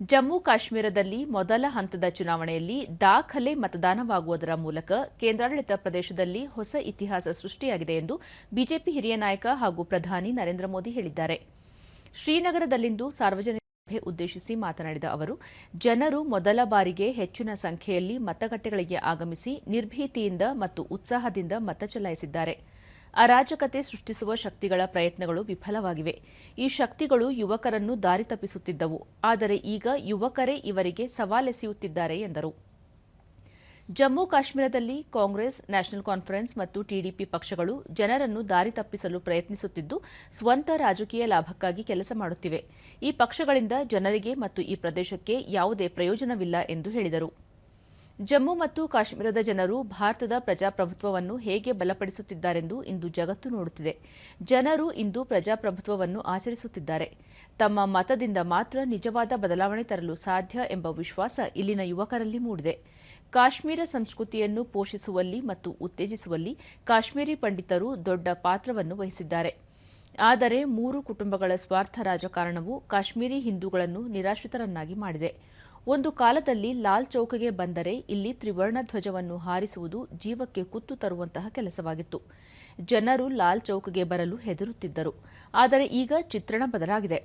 ಜಮ್ಮು ಕಾಶ್ಮೀರದಲ್ಲಿ ಮೊದಲ ಹಂತದ ಚುನಾವಣೆಯಲ್ಲಿ ದಾಖಲೆ ಮತದಾನವಾಗುವುದರ ಮೂಲಕ ಕೇಂದ್ರಾಡಳಿತ ಪ್ರದೇಶದಲ್ಲಿ ಹೊಸ ಇತಿಹಾಸ ಸೃಷ್ಟಿಯಾಗಿದೆ ಎಂದು ಬಿಜೆಪಿ ಹಿರಿಯ ನಾಯಕ ಹಾಗೂ ಪ್ರಧಾನಿ ನರೇಂದ್ರ ಮೋದಿ ಹೇಳಿದ್ದಾರೆ. ಶ್ರೀನಗರದಲ್ಲಿಂದು ಸಾರ್ವಜನಿಕ ಸಭೆ ಉದ್ದೇಶಿಸಿ ಮಾತನಾಡಿದ ಅವರು, ಜನರು ಮೊದಲ ಬಾರಿಗೆ ಹೆಚ್ಚಿನ ಸಂಖ್ಯೆಯಲ್ಲಿ ಮತಗಟ್ಟೆಗಳಿಗೆ ಆಗಮಿಸಿ ನಿರ್ಭೀತಿಯಿಂದ ಮತ್ತು ಉತ್ಸಾಹದಿಂದ ಮತ ಚಲಾಯಿಸಿದ್ದಾರೆ. ಅರಾಜಕತೆ ಸೃಷ್ಟಿಸುವ ಶಕ್ತಿಗಳ ಪ್ರಯತ್ನಗಳು ವಿಫಲವಾಗಿವೆ. ಈ ಶಕ್ತಿಗಳು ಯುವಕರನ್ನು ದಾರಿ ತಪ್ಪಿಸುತ್ತಿದ್ದವು. ಆದರೆ ಈಗ ಯುವಕರೇ ಇವರಿಗೆ ಸವಾಲೆಸೆಯುತ್ತಿದ್ದಾರೆ ಎಂದರು. ಜಮ್ಮು ಕಾಶ್ಮೀರದಲ್ಲಿ ಕಾಂಗ್ರೆಸ್, ನ್ಯಾಷನಲ್ ಕಾನ್ಫರೆನ್ಸ್ ಮತ್ತು ಟಿಡಿಪಿ ಪಕ್ಷಗಳು ಜನರನ್ನು ದಾರಿ ತಪ್ಪಿಸಲು ಪ್ರಯತ್ನಿಸುತ್ತಿದ್ದು, ಸ್ವಂತ ರಾಜಕೀಯ ಲಾಭಕ್ಕಾಗಿ ಕೆಲಸ ಮಾಡುತ್ತಿವೆ. ಈ ಪಕ್ಷಗಳಿಂದ ಜನರಿಗೆ ಮತ್ತು ಈ ಪ್ರದೇಶಕ್ಕೆ ಯಾವುದೇ ಪ್ರಯೋಜನವಿಲ್ಲ ಎಂದು ಹೇಳಿದರು. ಜಮ್ಮು ಮತ್ತು ಕಾಶ್ಮೀರದ ಜನರು ಭಾರತದ ಪ್ರಜಾಪ್ರಭುತ್ವವನ್ನು ಹೇಗೆ ಬಲಪಡಿಸುತ್ತಿದ್ದಾರೆಂದು ಇಂದು ಜಗತ್ತು ನೋಡುತ್ತಿದೆ. ಜನರು ಇಂದು ಪ್ರಜಾಪ್ರಭುತ್ವವನ್ನು ಆಚರಿಸುತ್ತಿದ್ದಾರೆ. ತಮ್ಮ ಮತದಿಂದ ಮಾತ್ರ ನಿಜವಾದ ಬದಲಾವಣೆ ತರಲು ಸಾಧ್ಯ ಎಂಬ ವಿಶ್ವಾಸ ಇಲ್ಲಿನ ಯುವಕರಲ್ಲಿ ಮೂಡಿದೆ. ಕಾಶ್ಮೀರ ಸಂಸ್ಕೃತಿಯನ್ನು ಪೋಷಿಸುವಲ್ಲಿ ಮತ್ತು ಉತ್ತೇಜಿಸುವಲ್ಲಿ ಕಾಶ್ಮೀರಿ ಪಂಡಿತರು ದೊಡ್ಡ ಪಾತ್ರವನ್ನು ವಹಿಸಿದ್ದಾರೆ. ಆದರೆ ಮೂರು ಕುಟುಂಬಗಳ ಸ್ವಾರ್ಥ ರಾಜಕಾರಣವು ಕಾಶ್ಮೀರಿ ಹಿಂದೂಗಳನ್ನು ನಿರಾಶ್ರಿತರನ್ನಾಗಿ ಮಾಡಿದೆ. ಒಂದು ಕಾಲದಲ್ಲಿ ಲಾಲ್ ಚೌಕ್ಗೆ ಬಂದರೆ ಇಲ್ಲಿ ತ್ರಿವರ್ಣ ಧ್ವಜವನ್ನು ಹಾರಿಸುವುದು ಜೀವಕ್ಕೆ ಕುತ್ತು ತರುವಂತಹ ಕೆಲಸವಾಗಿತ್ತು. ಜನರು ಲಾಲ್ ಚೌಕ್ಗೆ ಬರಲು ಹೆದರುತ್ತಿದ್ದರು. ಆದರೆ ಈಗ ಚಿತ್ರಣ ಬದಲಾಗಿದೆ.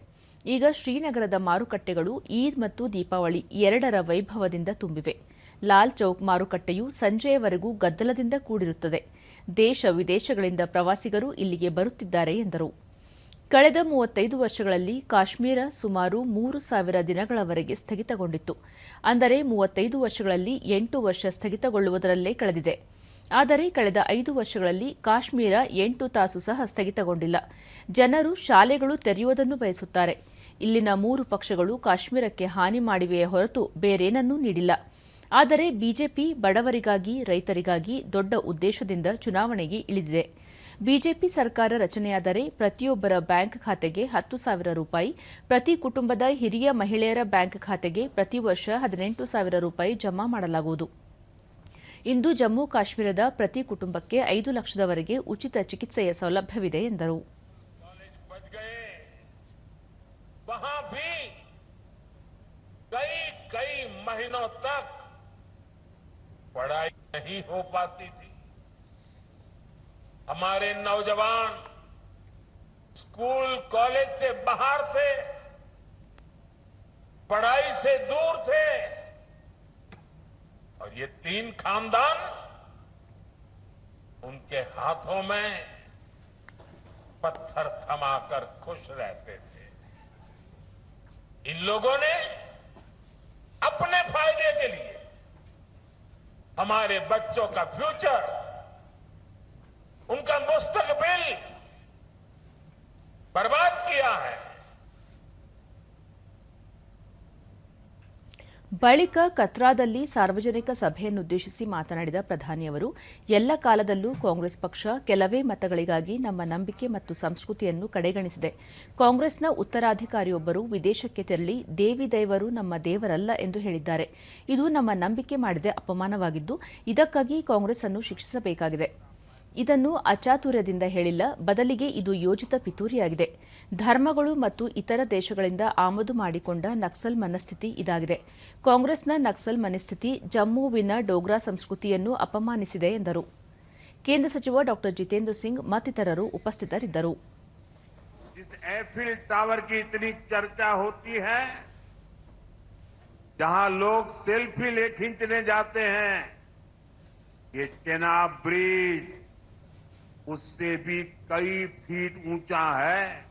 ಈಗ ಶ್ರೀನಗರದ ಮಾರುಕಟ್ಟೆಗಳು ಈದ್ ಮತ್ತು ದೀಪಾವಳಿ ಎರಡರ ವೈಭವದಿಂದ ತುಂಬಿವೆ. ಲಾಲ್ ಚೌಕ್ ಮಾರುಕಟ್ಟೆಯು ಸಂಜೆಯವರೆಗೂ ಗದ್ದಲದಿಂದ ಕೂಡಿರುತ್ತದೆ. ದೇಶ ವಿದೇಶಗಳಿಂದ ಪ್ರವಾಸಿಗರು ಇಲ್ಲಿಗೆ ಬರುತ್ತಿದ್ದಾರೆ ಎಂದರು. ಕಳೆದ ಮೂವತ್ತೈದು ವರ್ಷಗಳಲ್ಲಿ ಕಾಶ್ಮೀರ ಸುಮಾರು ಮೂರು ಸಾವಿರ ದಿನಗಳವರೆಗೆ ಸ್ಥಗಿತಗೊಂಡಿತ್ತು. ಅಂದರೆ ಮೂವತ್ತೈದು ವರ್ಷಗಳಲ್ಲಿ ಎಂಟು ವರ್ಷ ಸ್ಥಗಿತಗೊಳ್ಳುವುದರಲ್ಲೇ ಕಳೆದಿದೆ. ಆದರೆ ಕಳೆದ ಐದು ವರ್ಷಗಳಲ್ಲಿ ಕಾಶ್ಮೀರ ಎಂಟು ತಾಸು ಸಹ ಸ್ಥಗಿತಗೊಂಡಿಲ್ಲ. ಜನರು ಶಾಲೆಗಳು ತೆರೆಯುವುದನ್ನು ಬಯಸುತ್ತಾರೆ. ಇಲ್ಲಿನ ಮೂರು ಪಕ್ಷಗಳು ಕಾಶ್ಮೀರಕ್ಕೆ ಹಾನಿ ಮಾಡಿವೆಯೇ ಹೊರತು ಬೇರೇನನ್ನೂ ನೀಡಿಲ್ಲ. ಆದರೆ ಬಿಜೆಪಿ ಬಡವರಿಗಾಗಿ, ರೈತರಿಗಾಗಿ ದೊಡ್ಡ ಉದ್ದೇಶದಿಂದ ಚುನಾವಣೆಗೆ ಇಳಿದಿದೆ. ಬಿಜೆಪಿ ಸರ್ಕಾರ ರಚನೆಯಾದರೆ ಪ್ರತಿಯೊಬ್ಬರ ಬ್ಯಾಂಕ್ ಖಾತೆಗೆ ಹತ್ತು ಸಾವಿರ ರೂಪಾಯಿ ಪ್ರತಿ ಕುಟುಂಬದ ಹಿರಿಯ ಮಹಿಳೆಯರ ಬ್ಯಾಂಕ್ ಖಾತೆಗೆ ಪ್ರತಿ ವರ್ಷ ಹದಿನೆಂಟು ಸಾವಿರ ರೂಪಾಯಿ ಜಮಾ ಮಾಡಲಾಗುವುದು ಇಂದು ಜಮ್ಮು ಕಾಶ್ಮೀರದ ಪ್ರತಿ ಕುಟುಂಬಕ್ಕೆ ಐದು ಲಕ್ಷದವರೆಗೆ ಉಚಿತ ಚಿಕಿತ್ಸೆಯ ಸೌಲಭ್ಯವಿದೆ ಎಂದರು बच गए वहां भी कई कई महीनों तक पढ़ाई नहीं हो पाती थी हमारे नौजवान स्कूल, कॉलेज से बाहर थे, पढ़ाई से दूर थे, और ये तीन खानदान उनके हाथों में पत्थर थमाकर खुश रहते थे। इन लोगों ने अपने फ़ायदे के लिए हमारे बच्चों का फ्यूचर उनका मुस्तकबिल बर्बाद किया है ಬಳಿಕ ಕತ್ರಾದಲ್ಲಿ ಸಾರ್ವಜನಿಕ ಸಭೆಯನ್ನುದ್ದೇಶಿಸಿ ಮಾತನಾಡಿದ ಪ್ರಧಾನಿಯವರು ಎಲ್ಲ ಕಾಲದಲ್ಲೂ ಕಾಂಗ್ರೆಸ್ ಪಕ್ಷ ಕೆಲವೇ ಮತಗಳಿಗಾಗಿ ನಮ್ಮ ನಂಬಿಕೆ ಮತ್ತು ಸಂಸ್ಕೃತಿಯನ್ನು ಕಡೆಗಣಿಸಿದೆ ಕಾಂಗ್ರೆಸ್ನ ಉತ್ತರಾಧಿಕಾರಿಯೊಬ್ಬರು ವಿದೇಶಕ್ಕೆ ತೆರಳಿ ದೇವಿ ದೇವರು ನಮ್ಮ ದೇವರಲ್ಲ ಎಂದು ಹೇಳಿದ್ದಾರೆ ಇದು ನಮ್ಮ ನಂಬಿಕೆ ಮಾಡಿದ ಅಪಮಾನವಾಗಿದ್ದು ಇದಕ್ಕಾಗಿ ಕಾಂಗ್ರೆಸ್ ಅನ್ನು ಶಿಕ್ಷಿಸಬೇಕಾಗಿದೆ ಇದನ್ನು ಅಚಾತುರ್ಯದಿಂದ ಹೇಳಿಲ್ಲ ಬದಲಿಗೆ ಇದು ಯೋಜಿತ ಪಿತೂರಿಯಾಗಿದೆ ಧರ್ಮಗಳು ಮತ್ತು ಇತರ ದೇಶಗಳಿಂದ ಆಮದು ಮಾಡಿಕೊಂಡ ನಕ್ಸಲ್ ಮನಸ್ಥಿತಿ ಇದಾಗಿದೆ ಕಾಂಗ್ರೆಸ್ನ ನಕ್ಸಲ್ ಮನಸ್ಥಿತಿ ಜಮ್ಮುವಿನ ಡೋಗ್ರಾ ಸಂಸ್ಕೃತಿಯನ್ನು ಅಪಮಾನಿಸಿದೆ ಎಂದರು ಕೇಂದ್ರ ಸಚಿವ ಡಾ ಜಿತೇಂದ್ರ ಸಿಂಗ್ ಮತ್ತಿತರರು ಉಪಸ್ಥಿತರಿದ್ದರು जिस एफिल टावर की इतनी चर्चा होती है जहां लोग सेल्फी ले खींचने जाते हैं ये चेनाब ब्रिज उससे भी कई फीट ऊँचा है।